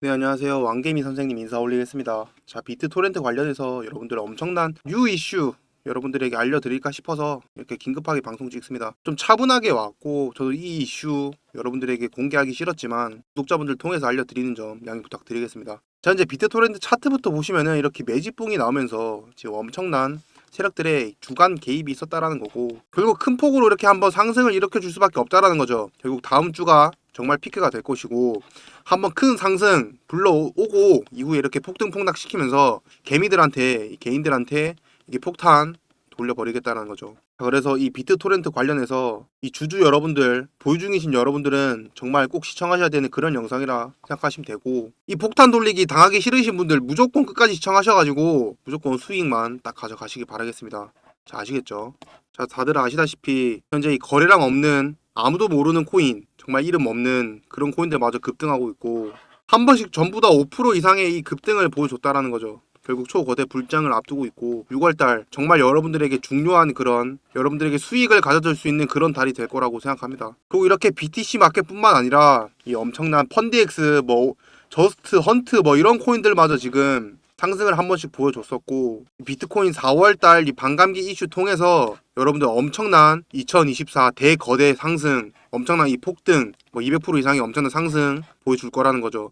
네, 안녕하세요. 왕개미 선생님 인사 올리겠습니다. 자, 비트 토렌트 관련해서 여러분들 엄청난 뉴 이슈 여러분들에게 알려드릴까 싶어서 이렇게 긴급하게 방송 찍습니다. 좀 차분하게 왔고 저도 이 이슈 여러분들에게 공개하기 싫었지만 구독자분들 통해서 알려드리는 점 양해 부탁드리겠습니다. 자, 이제 비트 토렌트 차트부터 보시면은 이렇게 매집봉이 나오면서 지금 엄청난 세력들의 주간 개입이 있었다라는 거고 결국 큰 폭으로 이렇게 한번 상승을 일으켜 줄 수밖에 없다라는 거죠. 결국 다음 주가 정말 피크가 될 것이고 한번 큰 상승 불러오고 이후에 이렇게 폭등폭락 시키면서 개미들한테 이 개인들한테 이게 폭탄 돌려버리겠다는 거죠. 자, 그래서 이 비트 토렌트 관련해서 이 주주 여러분들 보유 중이신 여러분들은 정말 꼭 시청하셔야 되는 그런 영상이라 생각하시면 되고 이 폭탄 돌리기 당하기 싫으신 분들 무조건 끝까지 시청하셔가지고 무조건 수익만 딱 가져가시기 바라겠습니다. 자 아시겠죠? 자 다들 아시다시피 현재 이 거래량 없는 아무도 모르는 코인 정말 이름 없는 그런 코인들마저 급등하고 있고 한 번씩 전부 다 5% 이상의 이 급등을 보여줬다라는 거죠. 결국 초거대 불장을 앞두고 있고 6월달 정말 여러분들에게 중요한 그런 여러분들에게 수익을 가져줄 수 있는 그런 달이 될 거라고 생각합니다. 그리고 이렇게 BTC 마켓뿐만 아니라 이 엄청난 펀디엑스 뭐 저스트 헌트 뭐 이런 코인들마저 지금 상승을 한 번씩 보여줬었고 비트코인 4월달 이 반감기 이슈 통해서 여러분들 엄청난 2024 대거대 상승 엄청난 이 폭등 뭐 200% 이상의 엄청난 상승 보여줄 거라는 거죠.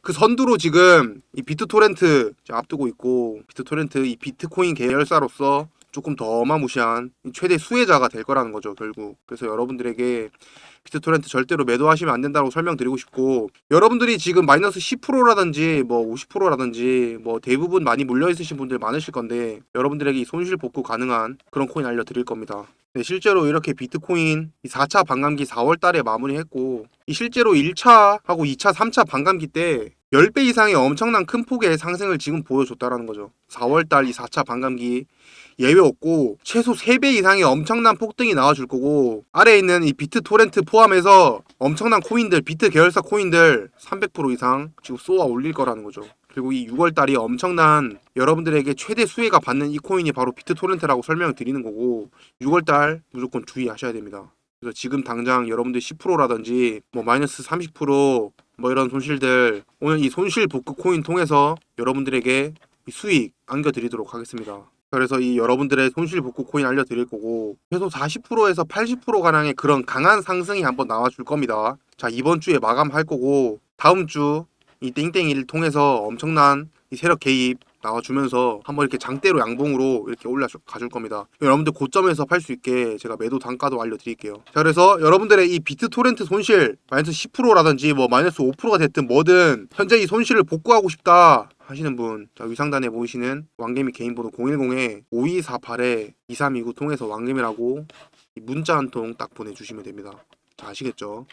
그 선두로 지금 이 비트토렌트 앞두고 있고 비트토렌트 이 비트코인 계열사로서 조금 더 어마무시한 이 최대 수혜자가 될 거라는 거죠 결국 그래서 여러분들에게 비트토렌트 절대로 매도하시면 안 된다고 설명드리고 싶고 여러분들이 지금 마이너스 10%라든지 뭐 50%라든지 뭐 대부분 많이 물려 있으신 분들 많으실 건데 여러분들에게 이 손실 복구 가능한 그런 코인 알려드릴 겁니다. 네, 실제로 이렇게 비트코인 이 4차 반감기 4월 달에 마무리했고 이 실제로 1차하고 2차, 3차 반감기 때 10배 이상의 엄청난 큰 폭의 상승을 지금 보여줬다라는 거죠. 4월 달 이 4차 반감기 예외 없고 최소 3배 이상의 엄청난 폭등이 나와줄 거고 아래에 있는 이 비트 토렌트 포함해서 엄청난 코인들 비트 계열사 코인들 300% 이상 지금 쏘아 올릴 거라는 거죠. 그리고 이 6월 달이 엄청난 여러분들에게 최대 수혜가 받는 이 코인이 바로 비트 토렌트라고 설명을 드리는 거고 6월 달 무조건 주의하셔야 됩니다. 그래서 지금 당장 여러분들 10%라든지 뭐 마이너스 30%뭐 이런 손실들 오늘 이 손실 복구 코인 통해서 여러분들에게 이 수익 안겨드리도록 하겠습니다. 그래서 이 여러분들의 손실 복구 코인 알려드릴 거고 최소 40%에서 80% 가량의 그런 강한 상승이 한번 나와줄 겁니다. 자 이번 주에 마감할 거고 다음 주 이 땡땡이를 통해서 엄청난 이 세력 개입 나와주면서 한번 이렇게 장대로 양봉으로 이렇게 올라 가줄 겁니다. 여러분들 고점에서 팔 수 있게 제가 매도 단가도 알려드릴게요. 자 그래서 여러분들의 이 비트 토렌트 손실 마이너스 10%라든지 뭐 마이너스 5%가 됐든 뭐든 현재 이 손실을 복구하고 싶다 하시는 분, 자, 위상단에 보이시는 왕개미 개인 번호 010에 5248에 2329 통해서 왕개미라고 이 문자 한 통 딱 보내주시면 됩니다. 자, 아시겠죠?